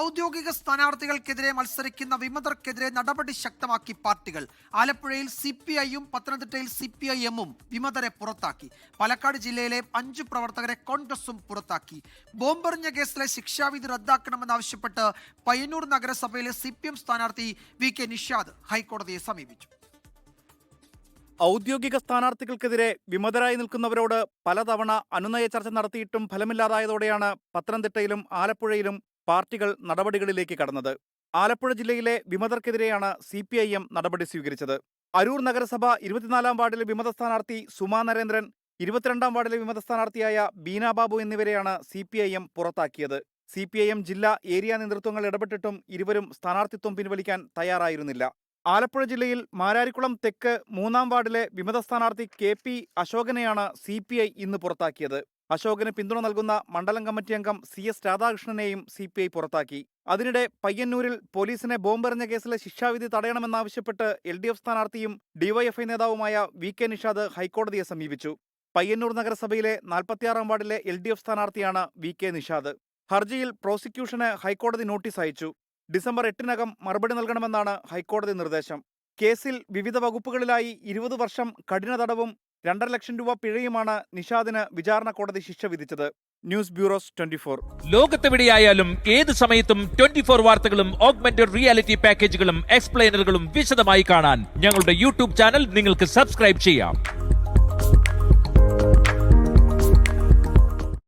ഔദ്യോഗിക സ്ഥാനാർത്ഥികൾക്കെതിരെ മത്സരിക്കുന്ന വിമതർക്കെതിരെ നടപടി ശക്തമാക്കി പാർട്ടികൾ. ആലപ്പുഴയിൽ സി പി ഐയും പത്തനംതിട്ടയിൽ സി പി ഐ എമ്മും വിമതരെ പുറത്താക്കി. പാലക്കാട് ജില്ലയിലെ അഞ്ചു പ്രവർത്തകരെ കോൺഗ്രസും പുറത്താക്കി. ബോംബെറിഞ്ഞ കേസിലെ ശിക്ഷാവിധി റദ്ദാക്കണമെന്നാവശ്യപ്പെട്ട് പയ്യന്നൂർ നഗരസഭയിലെ സി പി എം സ്ഥാനാർത്ഥി വി കെ നിഷാദ് ഹൈക്കോടതിയെ സമീപിച്ചു. ഔദ്യോഗിക സ്ഥാനാർത്ഥികൾക്കെതിരെ വിമതരായി നിൽക്കുന്നവരോട് പലതവണ അനുനയ ചർച്ച നടത്തിയിട്ടും ഫലമില്ലാതായതോടെയാണ് പത്തനംതിട്ടയിലും ആലപ്പുഴയിലും പാർട്ടികൾ നടപടികളിലേക്ക് കടന്നത്. ആലപ്പുഴ ജില്ലയിലെ വിമതർക്കെതിരെയാണ് സി പി ഐ എം നടപടി സ്വീകരിച്ചത്. അരൂർ നഗരസഭ ഇരുപത്തിനാലാം വാർഡിലെ വിമത സ്ഥാനാർത്ഥി സുമാ നരേന്ദ്രൻ ഇരുപത്തിരണ്ടാം വാർഡിലെ വിമത സ്ഥാനാർത്ഥിയായ ബീന ബാബു എന്നിവരെയാണ് സി പി ഐ എം പുറത്താക്കിയത്. സി പി ഐ എം ജില്ലാ ഏരിയ നേതൃത്വങ്ങൾ ഇടപെട്ടിട്ടും ഇരുവരും സ്ഥാനാർത്ഥിത്വം പിൻവലിക്കാൻ തയ്യാറായിരുന്നില്ല. ആലപ്പുഴ ജില്ലയിൽ മാരാരിക്കുളം തെക്ക് മൂന്നാം വാർഡിലെ വിമത സ്ഥാനാർത്ഥി കെ പി അശോകനെയാണ് സി പി ഐ ഇന്ന് പുറത്താക്കിയത്. അശോകന് പിന്തുണ നൽകുന്ന മണ്ഡലം കമ്മിറ്റി അംഗം സി എസ് രാധാകൃഷ്ണനെയും സി പി ഐ പുറത്താക്കി. അതിനിടെ പയ്യന്നൂരിൽ പോലീസിനെ ബോംബെറിഞ്ഞ കേസിലെ ശിക്ഷാവിധി തടയണമെന്നാവശ്യപ്പെട്ട് എൽ ഡി എഫ് സ്ഥാനാർത്ഥിയും ഡിവൈഎഫ്ഐ നേതാവുമായ വി കെ നിഷാദ് ഹൈക്കോടതിയെ സമീപിച്ചു. പയ്യന്നൂർ നഗരസഭയിലെ നാൽപ്പത്തിയാറാം വാർഡിലെ എൽ ഡി എഫ് സ്ഥാനാർത്ഥിയാണ് വി കെ നിഷാദ്. ഹർജിയിൽ പ്രോസിക്യൂഷന് ഹൈക്കോടതി നോട്ടീസ് അയച്ചു. ഡിസംബർ എട്ടിനകം മറുപടി നൽകണമെന്നാണ് ഹൈക്കോടതി നിർദ്ദേശം. കേസിൽ വിവിധ വകുപ്പുകളിലായി ഇരുപത് വർഷം കഠിന തടവും രണ്ടര ലക്ഷം രൂപ പിഴയുമാണ് നിഷാദിന് വിചാരണ കോടതി ശിക്ഷ വിധിച്ചത്. News bureaus twenty four. ലോകത്തെവിടെയായാലും ഏത് സമയത്തും ട്വന്റി ഫോർ വാർത്തകളും ഓഗ്മെന്റഡ് റിയാലിറ്റി പാക്കേജുകളും എക്സ്പ്ലെയിനറുകളും വിശദമായി കാണാൻ ഞങ്ങളുടെ യൂട്യൂബ് ചാനൽ നിങ്ങൾക്ക് സബ്സ്ക്രൈബ് ചെയ്യാം.